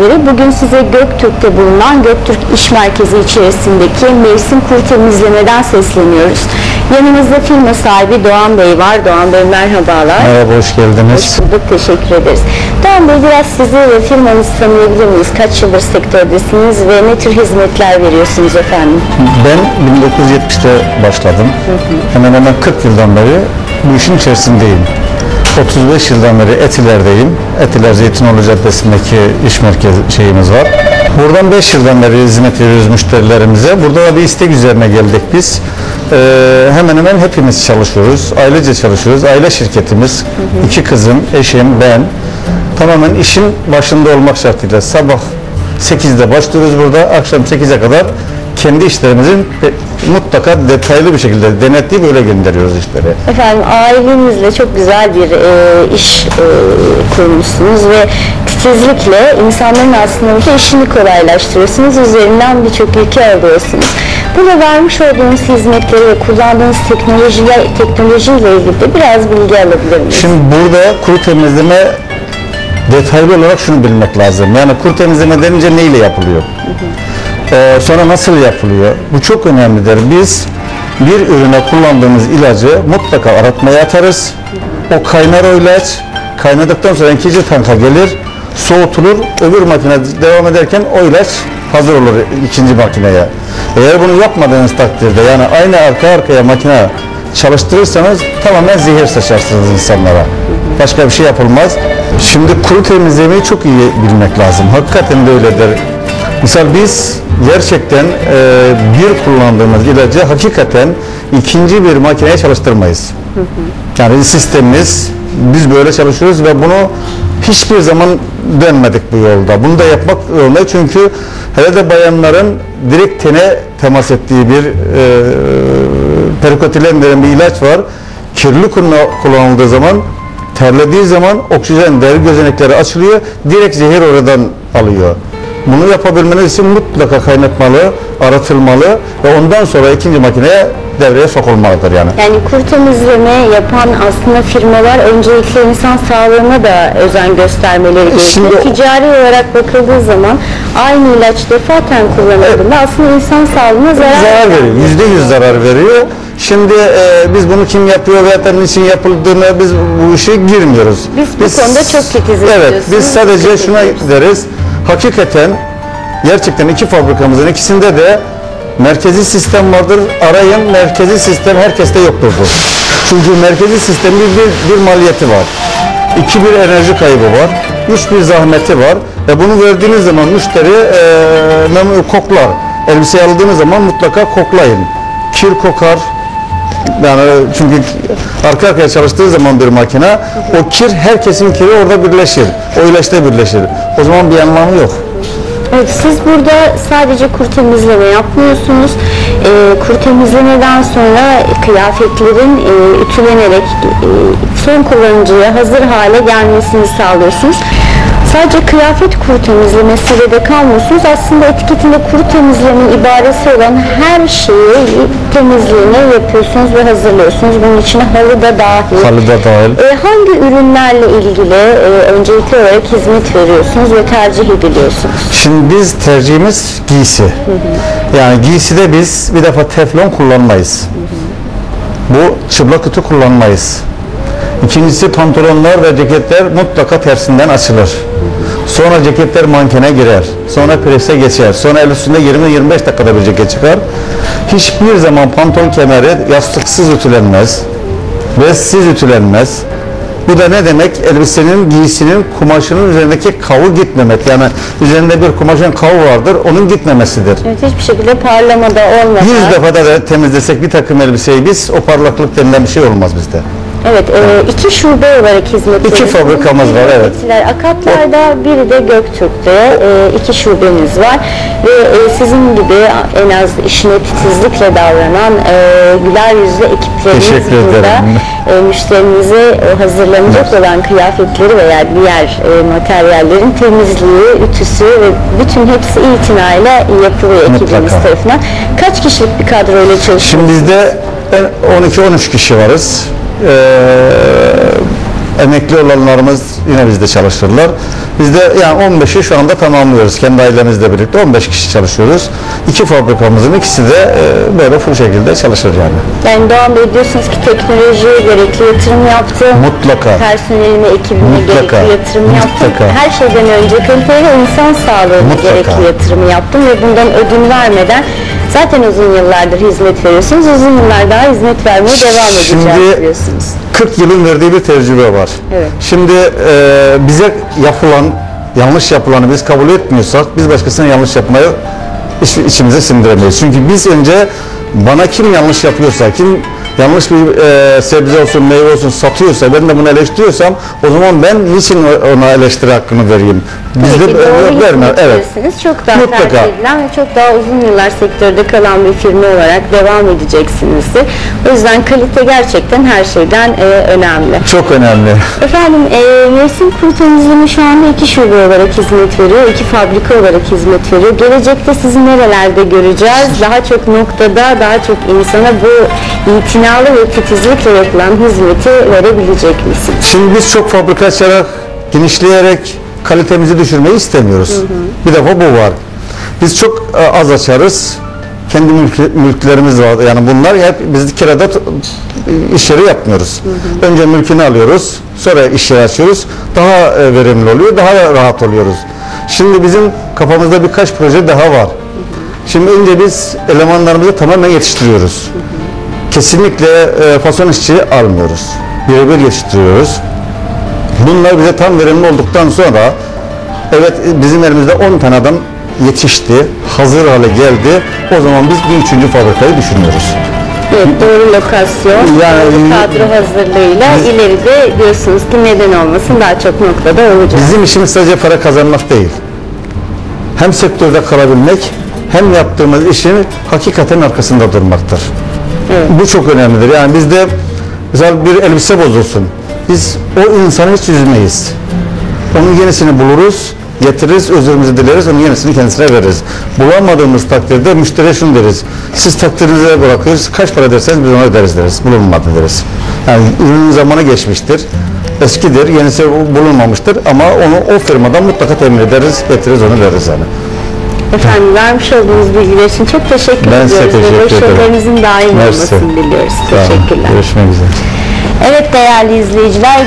izleyicileri. Bugün size Göktürk'te bulunan Göktürk İş Merkezi içerisindeki mevsim kuru temizlemeden sesleniyoruz. Yanımızda firma sahibi Doğan Bey var. Doğan Bey merhabalar. Merhaba, hoş geldiniz. Hoş bulduk, teşekkür ederiz. Doğan Bey biraz sizi ve firmanızı tanıyabilir miyiz? Kaç yıldır sektördesiniz ve ne tür hizmetler veriyorsunuz efendim? Ben 1970'te başladım. Hemen hemen 40 yıldan beri bu işin içerisindeyim. 35 yıldan beri Etiler'deyim. Etiler Zeytinoğlu Caddesi'ndeki iş merkezi şeyimiz var. Buradan 5 yıldan beri hizmet veriyoruz müşterilerimize. Burada da bir istek üzerine geldik biz. Ee, hemen hemen hepimiz çalışıyoruz. Ailece çalışıyoruz. Aile şirketimiz. iki kızım, eşim, ben. Tamamen işin başında olmak şartıyla sabah 8'de başlıyoruz burada. Akşam 8'e kadar kendi işlerimizin mutlaka detaylı bir şekilde denetleyip öyle gönderiyoruz işleri. Efendim ailenizle çok güzel bir e, iş e, kurmuşsunuz ve titizlikle insanların aslında işini kolaylaştırıyorsunuz. Üzerinden birçok yükü alıyorsunuz. Burada vermiş olduğunuz hizmetleri ve kullandığınız teknolojiyle, teknolojiyle ilgili de biraz bilgi alabilir miyiz? Şimdi burada kuru temizleme detaylı olarak şunu bilmek lazım. Yani kuru temizleme denince neyle yapılıyor? Ee, sonra nasıl yapılıyor? Bu çok önemlidir. Biz bir ürüne kullandığımız ilacı mutlaka aratmaya atarız. O kaynar o ilaç. Kaynadıktan sonra ikinci tanka gelir, soğutulur. Öbür makine devam ederken o ilaç hazır olur ikinci makineye. Eğer bunu yapmadığınız takdirde yani aynı arka arkaya makine çalıştırırsanız tamamen zehir saçarsınız insanlara. Başka bir şey yapılmaz. Şimdi kuru temizlemeyi çok iyi bilmek lazım. Hakikaten de öyledir. Misal biz gerçekten e, bir kullandığımız ilacı hakikaten ikinci bir makineye çalıştırmayız. Yani sistemimiz biz böyle çalışıyoruz ve bunu hiçbir zaman dönmedik bu yolda. Bunu da yapmak zorundayız çünkü hele de bayanların direkt tene temas ettiği bir e, perikotilen denen bir ilaç var. Kirli kullan- kullanıldığı zaman terlediği zaman oksijen deri gözenekleri açılıyor. Direkt zehir oradan alıyor. Bunu yapabilmeniz için mutlaka kaynatmalı, aratılmalı ve ondan sonra ikinci makineye devreye sokulmalıdır yani. Yani kur temizleme yapan aslında firmalar öncelikle insan sağlığına da özen göstermeleri gerekiyor. Şimdi- Ticari olarak bakıldığı zaman aynı ilaç defaten kullanıldığında aslında insan sağlığına zarar, zarar veriyor. Yüzde yüz zarar veriyor. Şimdi e, biz bunu kim yapıyor veya da niçin yapıldığını biz bu işe girmiyoruz. Biz bu konuda çok titiziz Evet, biz sadece şuna deriz. Hakikaten gerçekten iki fabrikamızın ikisinde de merkezi sistem vardır. Arayın merkezi sistem herkeste yoktur bu. Çünkü merkezi sistemin bir, bir maliyeti var. İki bir enerji kaybı var. Üç bir zahmeti var. Ve bunu verdiğiniz zaman müşteri e, koklar. Elbiseyi aldığınız zaman mutlaka koklayın. Kir kokar, yani çünkü arka arkaya çalıştığı zaman bir makine o kir herkesin kiri orada birleşir. O ilaçta birleşir. O zaman bir anlamı yok. Evet, siz burada sadece kur temizleme yapmıyorsunuz. Ee, kur temizlemeden sonra kıyafetlerin e, ütülenerek e, son kullanıcıya hazır hale gelmesini sağlıyorsunuz. Sadece kıyafet kuru temizlemesiyle de kalmıyorsunuz. Aslında etiketinde kuru temizlemenin ibaresi olan her şeyi temizliğini yapıyorsunuz ve hazırlıyorsunuz. Bunun içine halı da dahil. Halı da dahil. E, hangi ürünlerle ilgili e, öncelikli olarak hizmet veriyorsunuz ve tercih ediliyorsunuz? Şimdi biz tercihimiz giysi. Yani giyside biz bir defa teflon kullanmayız. Bu çıplak kutu kullanmayız. İkincisi pantolonlar ve ceketler mutlaka tersinden açılır. Sonra ceketler mankene girer. Sonra prese geçer. Sonra el üstünde 20-25 dakikada bir ceket çıkar. Hiçbir zaman pantolon kemeri yastıksız ütülenmez. Bezsiz ütülenmez. Bu da ne demek? Elbisenin, giysinin, kumaşının üzerindeki kavu gitmemek. Yani üzerinde bir kumaşın kavu vardır, onun gitmemesidir. Evet, hiçbir şekilde parlamada olmadan. Yüz defada da temizlesek bir takım elbiseyi biz, o parlaklık denilen bir şey olmaz bizde. Evet, e, iki şube olarak hizmet İki fabrikamız var, Biri evet. Etiler Akatlar'da, biri de Göktürk'te e, iki şubeniz var. Ve e, sizin gibi en az işine titizlikle davranan e, güler yüzlü ekipleriniz Teşekkür burada ederim. e, müşterinize o hazırlanacak olan kıyafetleri veya diğer e, materyallerin temizliği, ütüsü ve bütün hepsi itinayla yapılıyor ekibiniz Mutlaka. tarafından. Kaç kişilik bir kadroyla çalışıyorsunuz? Şimdi bizde en- 12-13 kişi varız. Ee, Emekli olanlarımız yine bizde çalışırlar. Biz de yani 15'i şu anda tamamlıyoruz. Kendi ailemizle birlikte 15 kişi çalışıyoruz. İki fabrikamızın ikisi de e, böyle full şekilde çalışır yani. Yani Doğan Bey diyorsunuz ki teknolojiye gerekli yatırım yaptı. Mutlaka. Personeline, ekibine Mutlaka. gerekli yatırım yaptım. Mutlaka. Her şeyden önce kaliteli insan sağlığına Mutlaka. gerekli yatırım yaptım ve bundan ödün vermeden zaten uzun yıllardır hizmet veriyorsunuz. Uzun yıllar daha hizmet vermeye devam edeceğiz Şimdi- diyorsunuz. 40 yılın verdiği bir tecrübe var. Evet. Şimdi e, bize yapılan, yanlış yapılanı biz kabul etmiyorsak biz başkasına yanlış yapmayı iç, içimize sindiremeyiz. Çünkü biz önce bana kim yanlış yapıyorsa, kim yanlış bir e, sebze olsun, meyve olsun satıyorsa, ben de bunu eleştiriyorsam o zaman ben niçin ona eleştiri hakkını vereyim? Biz Peki de doğru verme, hizmet evet. Çok daha Mutlaka. tercih edilen ve çok daha uzun yıllar sektörde kalan bir firma olarak devam edeceksinizdir. O yüzden kalite gerçekten her şeyden e, önemli. Çok önemli. Efendim, e, mevsim kuru temizleme şu anda iki şube olarak hizmet veriyor, iki fabrika olarak hizmet veriyor. Gelecekte sizi nerelerde göreceğiz? Daha çok noktada, daha çok insana bu itinalı ve titizlikle yapılan hizmeti verebilecek misiniz? Şimdi biz çok fabrika açarak, genişleyerek kalitemizi düşürmeyi istemiyoruz. Bir defa bu var. Biz çok e, az açarız. Kendi mülk- mülklerimiz var. Yani bunlar hep biz kirada iş yeri yapmıyoruz. Önce mülkünü alıyoruz. Sonra iş yeri açıyoruz. Daha e, verimli oluyor. Daha rahat oluyoruz. Şimdi bizim kafamızda birkaç proje daha var. Şimdi önce biz elemanlarımızı tamamen yetiştiriyoruz. Kesinlikle e, fason işçi almıyoruz. Birebir yetiştiriyoruz. Bunlar bize tam verimli olduktan sonra evet bizim elimizde 10 tane adam yetişti, hazır hale geldi. O zaman biz bir üçüncü fabrikayı düşünüyoruz. Evet, doğru lokasyon, Yani- doğru kadro hazırlığıyla ileride diyorsunuz ki neden olmasın daha çok noktada olacak. Bizim işimiz sadece para kazanmak değil. Hem sektörde kalabilmek hem yaptığımız işin hakikaten arkasında durmaktır. Bu çok önemlidir. Yani bizde mesela bir elbise bozulsun. Biz o insanı hiç üzmeyiz. Onun yenisini buluruz, getiririz, özürümüzü dileriz, onun yenisini kendisine veririz. Bulamadığımız takdirde müşteriye şunu deriz. Siz takdirinize bırakırız, kaç para derseniz biz ona öderiz deriz. Bulunmadı deriz. Yani ürünün zamanı geçmiştir. Eskidir, yenisi bulunmamıştır ama onu o firmadan mutlaka temin ederiz, getiririz, onu veririz yani. Efendim vermiş olduğunuz bilgiler için çok teşekkür Ben size ediyoruz. ve teşekkür ederim. Başarılarınızın daim Mersi. olmasını diliyoruz. Teşekkürler. Görüşmek üzere. Evet değerli izleyiciler